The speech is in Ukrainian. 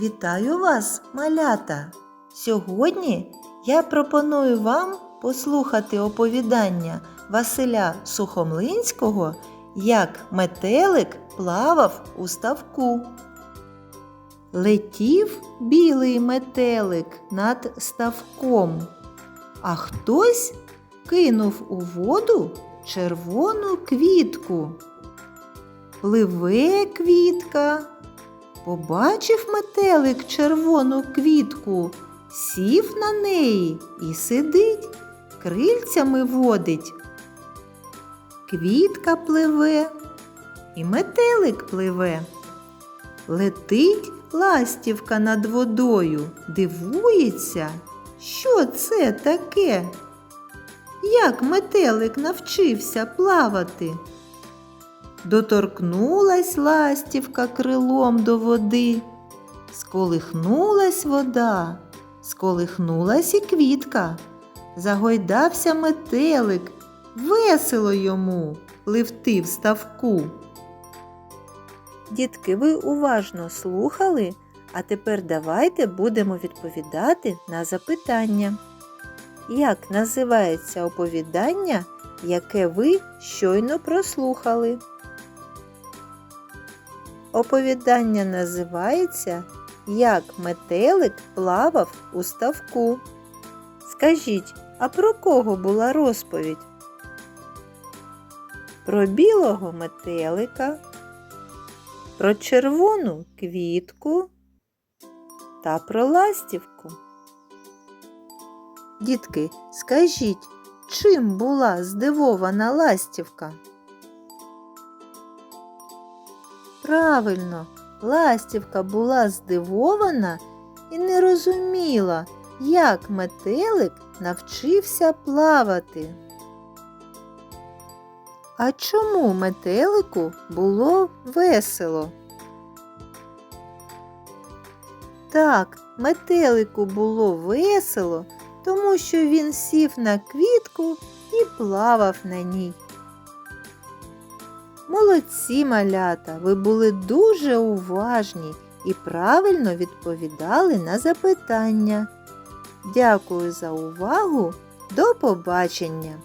Вітаю вас, малята! Сьогодні я пропоную вам послухати оповідання Василя Сухомлинського Як метелик плавав у ставку. Летів білий метелик над ставком, а хтось кинув у воду червону квітку. Пливе квітка. Побачив метелик червону квітку, сів на неї і сидить, крильцями водить. Квітка пливе, і метелик пливе. Летить ластівка над водою, дивується, що це таке? Як метелик навчився плавати? Доторкнулась ластівка крилом до води, сколихнулась вода, сколихнулась і квітка, загойдався метелик, весело йому пливти в ставку. Дітки, ви уважно слухали, а тепер давайте будемо відповідати на запитання. Як називається оповідання, яке ви щойно прослухали? Оповідання називається Як метелик плавав у ставку. Скажіть, а про кого була розповідь? Про білого метелика, про червону квітку та про ластівку. Дітки, скажіть, чим була здивована ластівка? Правильно, ластівка була здивована і не розуміла, як метелик навчився плавати. А чому метелику було весело? Так, метелику було весело, тому що він сів на квітку і плавав на ній. Молодці малята, ви були дуже уважні і правильно відповідали на запитання. Дякую за увагу. До побачення!